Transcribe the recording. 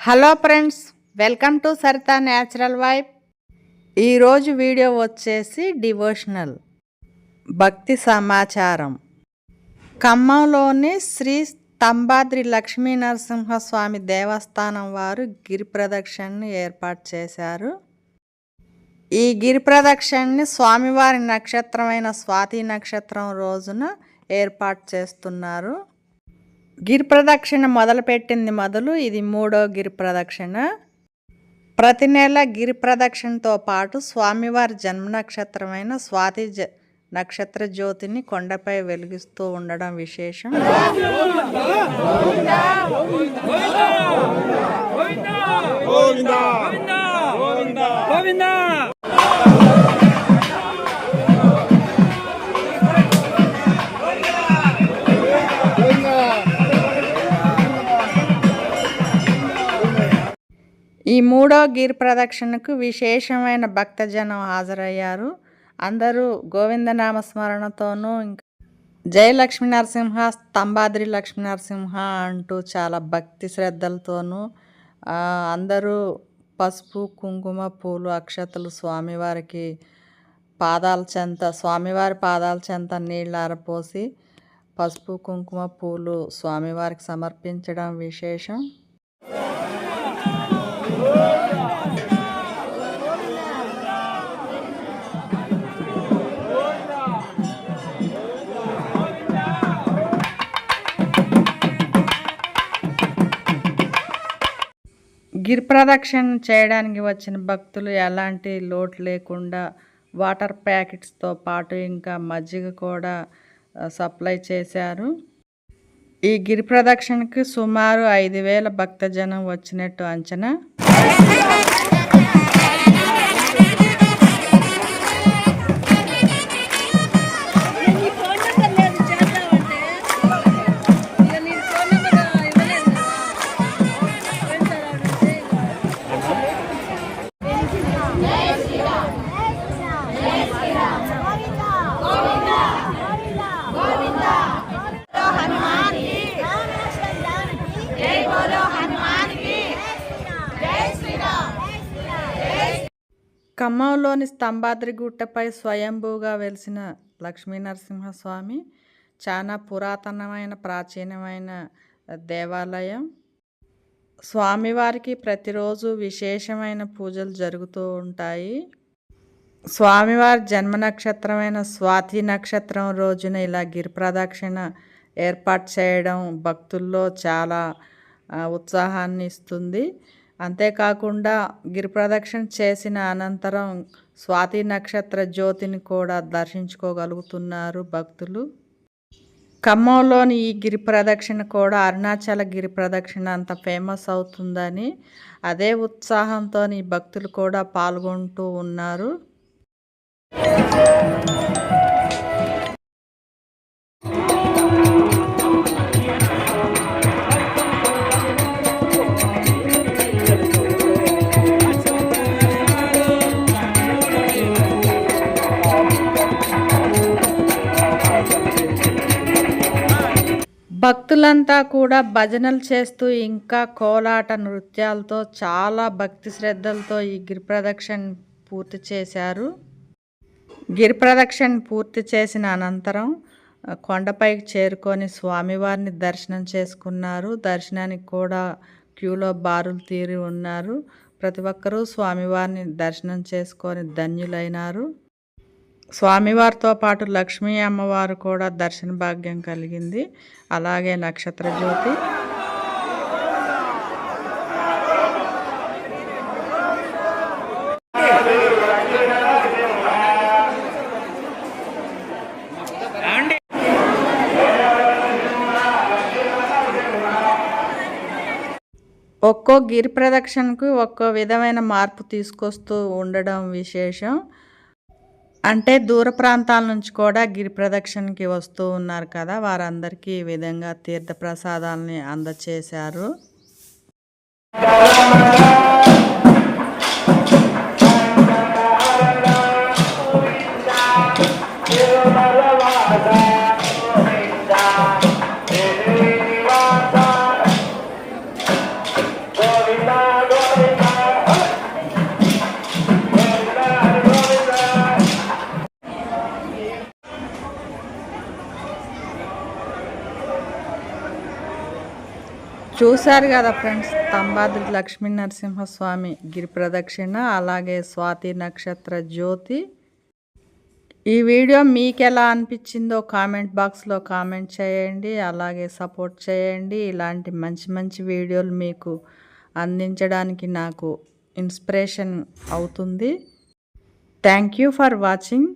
Hello friends welcome to Sarita natural vibe. ఈరోజు video వచ్చేసి devotional. భక్తి సమాచారం. ఖమ్మంలోని శ్రీ స్తంభాద్రి లక్ష్మీ నరసింహస్వామి దేవస్థానం వారు గిరి ప్రదక్షిణను ఏర్పాటు చేశారు. ఈ గిరి ప్రదక్షిణని స్వామివారి నక్షత్రమైన స్వాతి నక్షత్రం రోజున ఏర్పాటు చేస్తున్నారు. గిరి ప్రదక్షిణ మొదలుపెట్టింది మొదలు. ఇది మూడో గిరి ప్రదక్షిణ. ప్రతి నెల గిరి ప్రదక్షిణతో పాటు స్వామివారి జన్మ నక్షత్రమైన స్వాతి జ నక్షత్ర జ్యోతిని కొండపై వెలిగిస్తూ ఉండడం విశేషం. మూడో గిర్ ప్రదక్షిణకు విశేషమైన భక్తజనం హాజరయ్యారు. అందరూ గోవిందనామ స్మరణతోనూ ఇంకా జయ లక్ష్మీ నరసింహ స్తంభాద్రి లక్ష్మీ నరసింహ అంటూ చాలా భక్తి శ్రద్ధలతోనూ అందరూ పసుపు కుంకుమ పూలు అక్షతలు స్వామివారికి పాదాల చెంత స్వామివారి పాదాల చెంత నీళ్ళు ఆరపోసి పసుపు కుంకుమ పూలు స్వామివారికి సమర్పించడం విశేషం. గిరి ప్రదక్షిణ చేయడానికి వచ్చిన భక్తులు ఎలాంటి లోటు లేకుండా వాటర్ ప్యాకెట్స్తో పాటు ఇంకా మజ్జిగ కూడా సప్లై చేశారు. ఈ గిరి ప్రదక్షిణకి సుమారు ఐదు వేల భక్తజనం వచ్చినట్టు అంచనా. ¡Gracias! ఖమ్మంలోని స్తంభాద్రి గుట్టపై స్వయంభూగా వెలిసిన లక్ష్మీనరసింహస్వామి చాలా పురాతనమైన ప్రాచీనమైన దేవాలయం. స్వామివారికి ప్రతిరోజు విశేషమైన పూజలు జరుగుతూ ఉంటాయి. స్వామివారి జన్మ నక్షత్రమైన స్వాతి నక్షత్రం రోజున ఇలా గిరి ప్రదక్షిణ ఏర్పాటు చేయడం భక్తుల్లో చాలా ఉత్సాహాన్ని ఇస్తుంది. అంతేకాకుండా గిరి ప్రదక్షిణ చేసిన అనంతరం స్వాతి నక్షత్ర జ్యోతిని కూడా దర్శించుకోగలుగుతున్నారు భక్తులు. ఖమ్మంలోని ఈ గిరి ప్రదక్షిణ కూడా అరుణాచల గిరి ప్రదక్షిణ అంత ఫేమస్ అవుతుందని అదే ఉత్సాహంతో ఈ భక్తులు కూడా పాల్గొంటూ ఉన్నారు. భక్తులంతా కూడా భజనలు చేస్తూ ఇంకా కోలాట నృత్యాలతో చాలా భక్తి శ్రద్ధలతో ఈ గిరి ప్రదక్షిణ పూర్తి చేశారు. గిరి ప్రదక్షిణ పూర్తి చేసిన అనంతరం కొండపైకి చేరుకొని స్వామివారిని దర్శనం చేసుకున్నారు. దర్శనానికి కూడా క్యూలో బారులు తీరి ఉన్నారు. ప్రతి ఒక్కరూ స్వామివారిని దర్శనం చేసుకొని ధన్యులైనారు. స్వామివారితో పాటు లక్ష్మీ అమ్మవారు కూడా దర్శన భాగ్యం కలిగింది. అలాగే నక్షత్ర జ్యోతి. ఒక్కో గిరి ప్రదక్షిణకు ఒక్కో విధమైన మార్పు తీసుకొస్తూ ఉండడం విశేషం. అంటే దూర ప్రాంతాల నుంచి కూడా గిరి ప్రదక్షిణకి వస్తూ ఉన్నారు కదా. వారందరికీ ఈ విధంగా తీర్థ ప్రసాదాలని అందచేశారు. చూశారు కదా ఫ్రెండ్స్ తంబాద్రి లక్ష్మీ నరసింహస్వామి గిరి ప్రదక్షిణ అలాగే స్వాతి నక్షత్ర జ్యోతి. ఈ వీడియో మీకు ఎలా అనిపించిందో కామెంట్ బాక్స్లో కామెంట్ చేయండి అలాగే సపోర్ట్ చేయండి. ఇలాంటి మంచి మంచి వీడియోలు మీకు అందించడానికి నాకు ఇన్స్పిరేషన్ అవుతుంది. Thank you for watching.